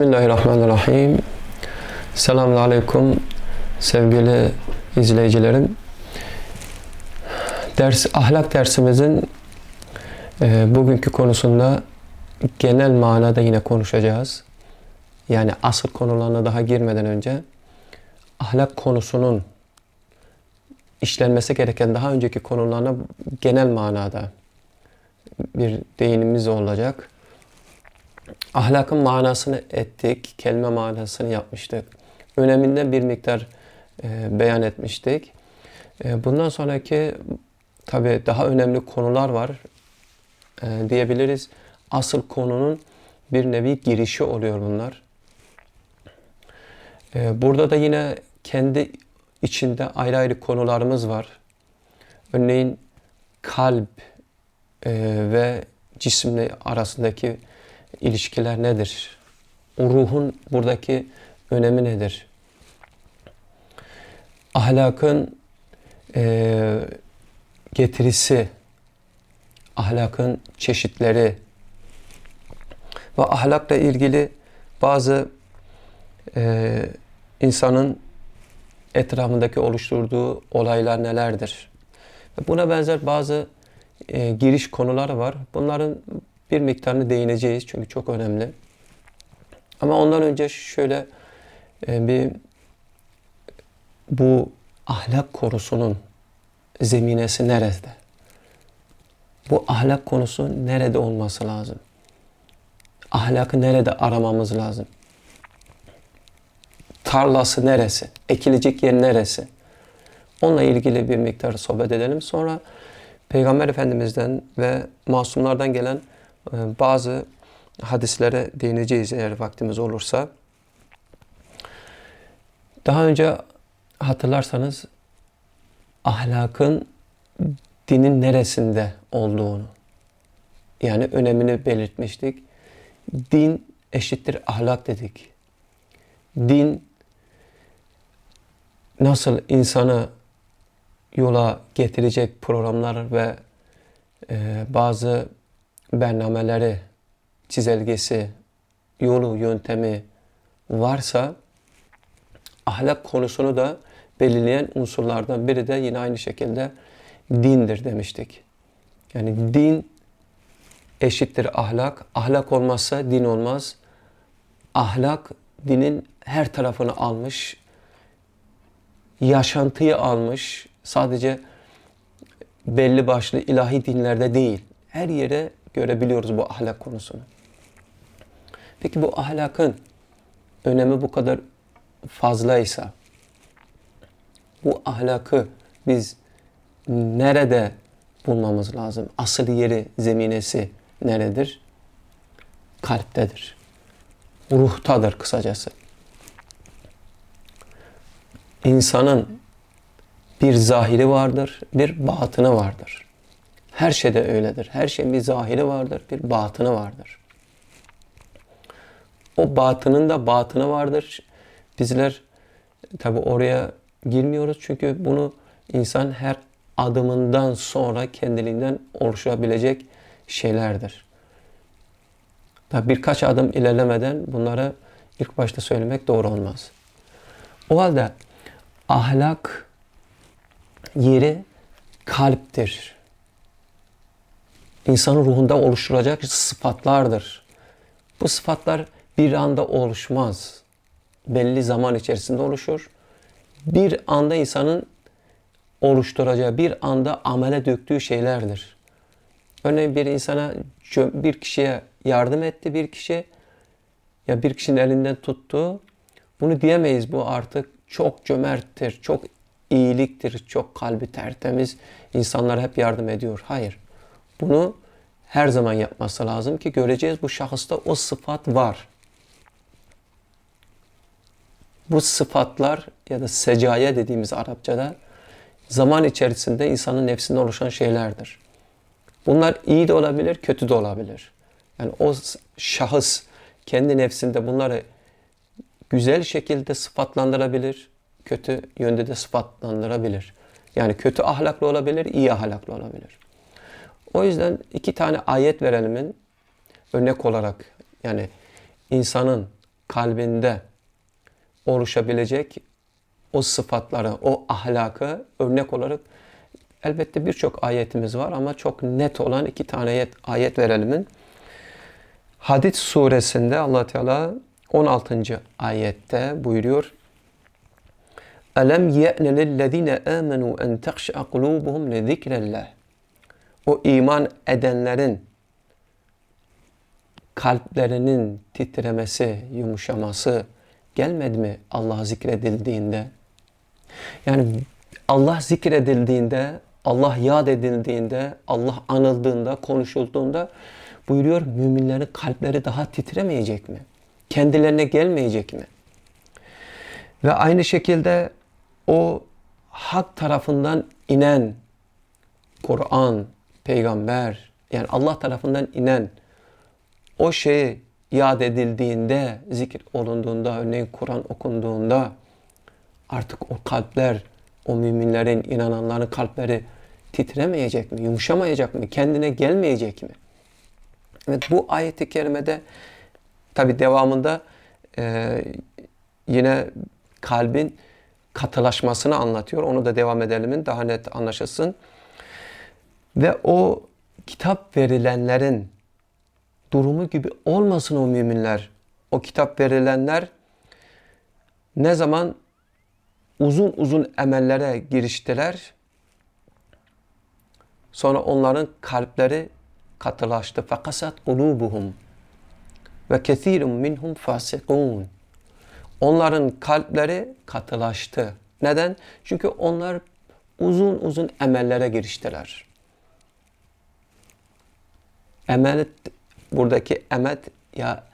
Bismillahirrahmanirrahim. Selamun Aleyküm sevgili izleyicilerim. Ders, ahlak dersimizin e, bugünkü konusunda genel manada yine konuşacağız. Yani asıl konularına daha girmeden önce ahlak konusunun işlenmesi gereken daha önceki konularına genel manada bir değinimiz olacak. Ahlakın manasını ettik, kelime manasını yapmıştık. Öneminden bir miktar e, beyan etmiştik. E, bundan sonraki tabi daha önemli konular var e, diyebiliriz. Asıl konunun bir nevi girişi oluyor bunlar. E, burada da yine kendi içinde ayrı ayrı konularımız var. Örneğin kalp e, ve cisimle arasındaki ilişkiler nedir? O ruhun buradaki önemi nedir? Ahlakın e, getirisi, ahlakın çeşitleri ve ahlakla ilgili bazı e, insanın etrafındaki oluşturduğu olaylar nelerdir? Buna benzer bazı e, giriş konuları var. Bunların bir miktarını değineceğiz çünkü çok önemli. Ama ondan önce şöyle e, bir bu ahlak konusunun zeminesi nerede? Bu ahlak konusu nerede olması lazım? Ahlakı nerede aramamız lazım? Tarlası neresi? Ekilecek yer neresi? Onunla ilgili bir miktar sohbet edelim. Sonra Peygamber Efendimiz'den ve masumlardan gelen bazı hadislere değineceğiz eğer vaktimiz olursa. Daha önce hatırlarsanız ahlakın dinin neresinde olduğunu yani önemini belirtmiştik. Din eşittir ahlak dedik. Din nasıl insanı yola getirecek programlar ve e, bazı bernameleri, çizelgesi, yolu, yöntemi varsa ahlak konusunu da belirleyen unsurlardan biri de yine aynı şekilde dindir demiştik. Yani din eşittir ahlak. Ahlak olmazsa din olmaz. Ahlak dinin her tarafını almış, yaşantıyı almış. Sadece belli başlı ilahi dinlerde değil. Her yere görebiliyoruz bu ahlak konusunu. Peki bu ahlakın önemi bu kadar fazlaysa bu ahlakı biz nerede bulmamız lazım? Asıl yeri, zeminesi neredir? Kalptedir. Ruhtadır kısacası. İnsanın bir zahiri vardır, bir batını vardır. Her şeyde öyledir. Her şeyin bir zahiri vardır, bir batını vardır. O batının da batını vardır. Bizler tabi oraya girmiyoruz çünkü bunu insan her adımından sonra kendiliğinden oluşabilecek şeylerdir. Tabi birkaç adım ilerlemeden bunları ilk başta söylemek doğru olmaz. O halde ahlak yeri kalptir insanın ruhunda oluşturacak sıfatlardır. Bu sıfatlar bir anda oluşmaz. Belli zaman içerisinde oluşur. Bir anda insanın oluşturacağı, bir anda amele döktüğü şeylerdir. Örneğin bir insana, bir kişiye yardım etti bir kişi, ya bir kişinin elinden tuttu. Bunu diyemeyiz bu artık çok cömerttir, çok iyiliktir, çok kalbi tertemiz, insanlara hep yardım ediyor. Hayır. Bunu her zaman yapması lazım ki göreceğiz bu şahısta o sıfat var. Bu sıfatlar ya da secaya dediğimiz Arapçada zaman içerisinde insanın nefsinde oluşan şeylerdir. Bunlar iyi de olabilir, kötü de olabilir. Yani o şahıs kendi nefsinde bunları güzel şekilde sıfatlandırabilir, kötü yönde de sıfatlandırabilir. Yani kötü ahlaklı olabilir, iyi ahlaklı olabilir. O yüzden iki tane ayet verelimin örnek olarak yani insanın kalbinde oluşabilecek o sıfatları, o ahlakı örnek olarak elbette birçok ayetimiz var ama çok net olan iki tane ayet, ayet verelim. Hadid suresinde allah Teala 16. ayette buyuruyor. Elem ye'ne lillezine amenu en tehşa kulubuhum li zikrillah. O iman edenlerin kalplerinin titremesi, yumuşaması gelmedi mi Allah zikredildiğinde? Yani Allah zikredildiğinde, Allah yad edildiğinde, Allah anıldığında, konuşulduğunda buyuruyor müminlerin kalpleri daha titremeyecek mi? Kendilerine gelmeyecek mi? Ve aynı şekilde o hak tarafından inen Kur'an, peygamber yani Allah tarafından inen o şey yad edildiğinde, zikir olunduğunda, örneğin Kur'an okunduğunda artık o kalpler, o müminlerin, inananların kalpleri titremeyecek mi, yumuşamayacak mı, kendine gelmeyecek mi? Evet bu ayeti kerimede tabi devamında e, yine kalbin katılaşmasını anlatıyor. Onu da devam edelim daha net anlaşılsın. Ve o kitap verilenlerin durumu gibi olmasın o müminler. O kitap verilenler ne zaman uzun uzun emellere giriştiler. Sonra onların kalpleri katılaştı. Fakasat kulubuhum ve kesirun minhum fasikun. Onların kalpleri katılaştı. Neden? Çünkü onlar uzun uzun emellere giriştiler. Emel buradaki emet ya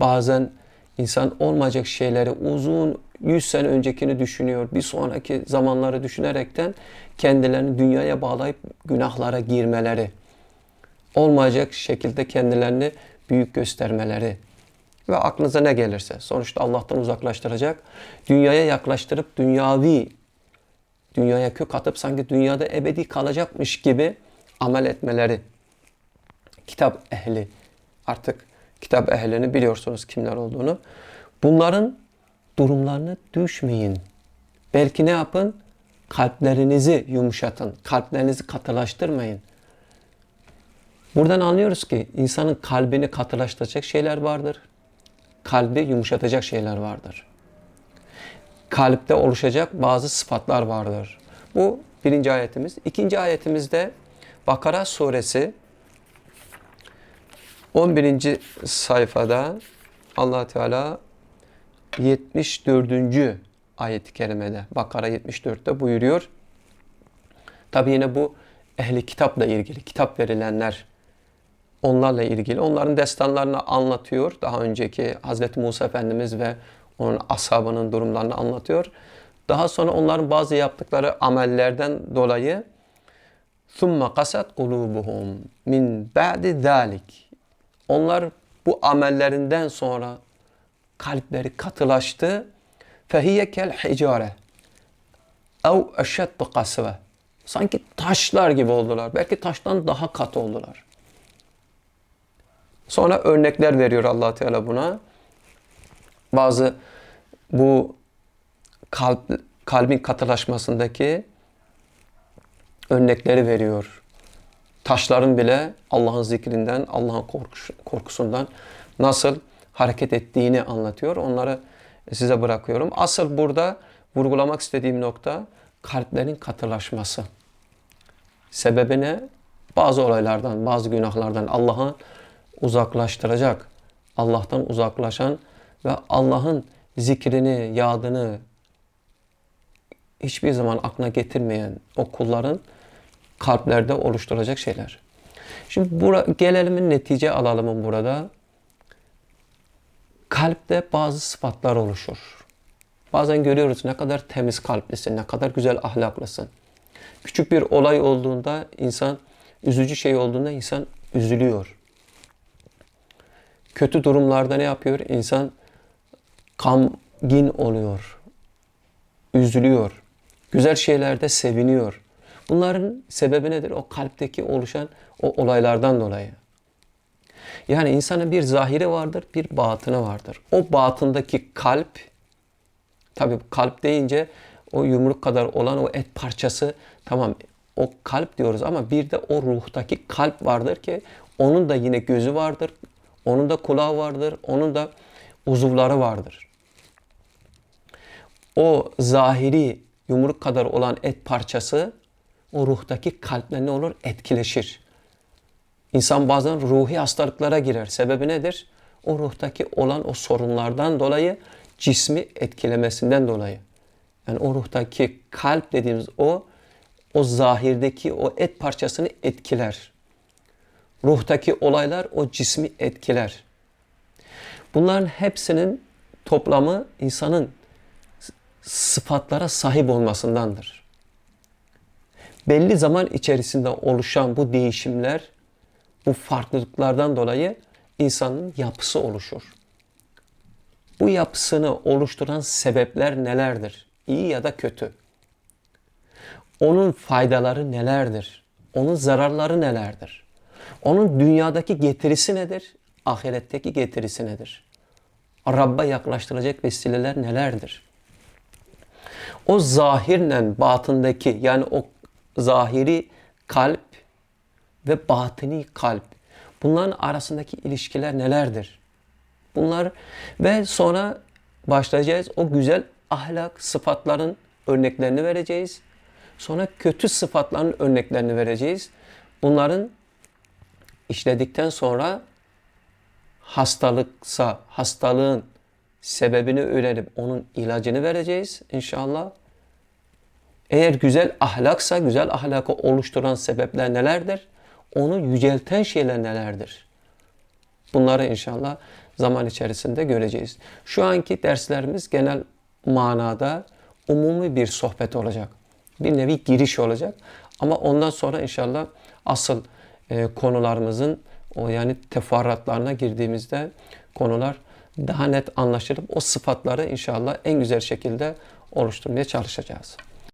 bazen insan olmayacak şeyleri uzun 100 sene öncekini düşünüyor. Bir sonraki zamanları düşünerekten kendilerini dünyaya bağlayıp günahlara girmeleri. Olmayacak şekilde kendilerini büyük göstermeleri. Ve aklınıza ne gelirse. Sonuçta Allah'tan uzaklaştıracak. Dünyaya yaklaştırıp dünyavi, dünyaya kök atıp sanki dünyada ebedi kalacakmış gibi amel etmeleri kitap ehli artık kitap ehlini biliyorsunuz kimler olduğunu. Bunların durumlarını düşmeyin. Belki ne yapın? Kalplerinizi yumuşatın. Kalplerinizi katılaştırmayın. Buradan anlıyoruz ki insanın kalbini katılaştıracak şeyler vardır. Kalbi yumuşatacak şeyler vardır. Kalpte oluşacak bazı sıfatlar vardır. Bu birinci ayetimiz. İkinci ayetimizde Bakara suresi 11. sayfada allah Teala 74. ayet-i kerimede Bakara 74'te buyuruyor. Tabi yine bu ehli kitapla ilgili, kitap verilenler onlarla ilgili. Onların destanlarını anlatıyor. Daha önceki Hazreti Musa Efendimiz ve onun ashabının durumlarını anlatıyor. Daha sonra onların bazı yaptıkları amellerden dolayı ثُمَّ قَسَتْ قُلُوبُهُمْ min بَعْدِ ذَٰلِكِ onlar bu amellerinden sonra kalpleri katılaştı. Fehiye kel hicare. Ev eşeddu kasve. Sanki taşlar gibi oldular. Belki taştan daha katı oldular. Sonra örnekler veriyor allah Teala buna. Bazı bu kalp, kalbin katılaşmasındaki örnekleri veriyor taşların bile Allah'ın zikrinden, Allah'ın korkusundan nasıl hareket ettiğini anlatıyor. Onları size bırakıyorum. Asıl burada vurgulamak istediğim nokta kalplerin katılaşması. Sebebi ne? Bazı olaylardan, bazı günahlardan Allah'ı uzaklaştıracak. Allah'tan uzaklaşan ve Allah'ın zikrini, yadını hiçbir zaman aklına getirmeyen o kulların kalplerde oluşturacak şeyler. Şimdi bura, gelelim netice alalım burada. Kalpte bazı sıfatlar oluşur. Bazen görüyoruz ne kadar temiz kalplisin, ne kadar güzel ahlaklısın. Küçük bir olay olduğunda insan, üzücü şey olduğunda insan üzülüyor. Kötü durumlarda ne yapıyor? İnsan kamgin oluyor. Üzülüyor. Güzel şeylerde seviniyor. Bunların sebebi nedir? O kalpteki oluşan o olaylardan dolayı. Yani insanın bir zahiri vardır, bir batını vardır. O batındaki kalp, tabii kalp deyince o yumruk kadar olan o et parçası tamam o kalp diyoruz ama bir de o ruhtaki kalp vardır ki onun da yine gözü vardır, onun da kulağı vardır, onun da uzuvları vardır. O zahiri yumruk kadar olan et parçası o ruhtaki kalple ne olur? Etkileşir. İnsan bazen ruhi hastalıklara girer. Sebebi nedir? O ruhtaki olan o sorunlardan dolayı cismi etkilemesinden dolayı. Yani o ruhtaki kalp dediğimiz o o zahirdeki o et parçasını etkiler. Ruhtaki olaylar o cismi etkiler. Bunların hepsinin toplamı insanın sıfatlara sahip olmasındandır. Belli zaman içerisinde oluşan bu değişimler, bu farklılıklardan dolayı insanın yapısı oluşur. Bu yapısını oluşturan sebepler nelerdir? İyi ya da kötü. Onun faydaları nelerdir? Onun zararları nelerdir? Onun dünyadaki getirisi nedir? Ahiretteki getirisi nedir? Rabb'a yaklaştıracak vesileler nelerdir? O zahirle batındaki yani o zahiri kalp ve batini kalp bunların arasındaki ilişkiler nelerdir? Bunlar ve sonra başlayacağız o güzel ahlak sıfatların örneklerini vereceğiz. Sonra kötü sıfatların örneklerini vereceğiz. Bunların işledikten sonra hastalıksa hastalığın sebebini öğrenip onun ilacını vereceğiz inşallah. Eğer güzel ahlaksa güzel ahlakı oluşturan sebepler nelerdir? Onu yücelten şeyler nelerdir? Bunları inşallah zaman içerisinde göreceğiz. Şu anki derslerimiz genel manada umumi bir sohbet olacak. Bir nevi giriş olacak. Ama ondan sonra inşallah asıl e, konularımızın o yani teferruatlarına girdiğimizde konular daha net anlaşılıp o sıfatları inşallah en güzel şekilde oluşturmaya çalışacağız.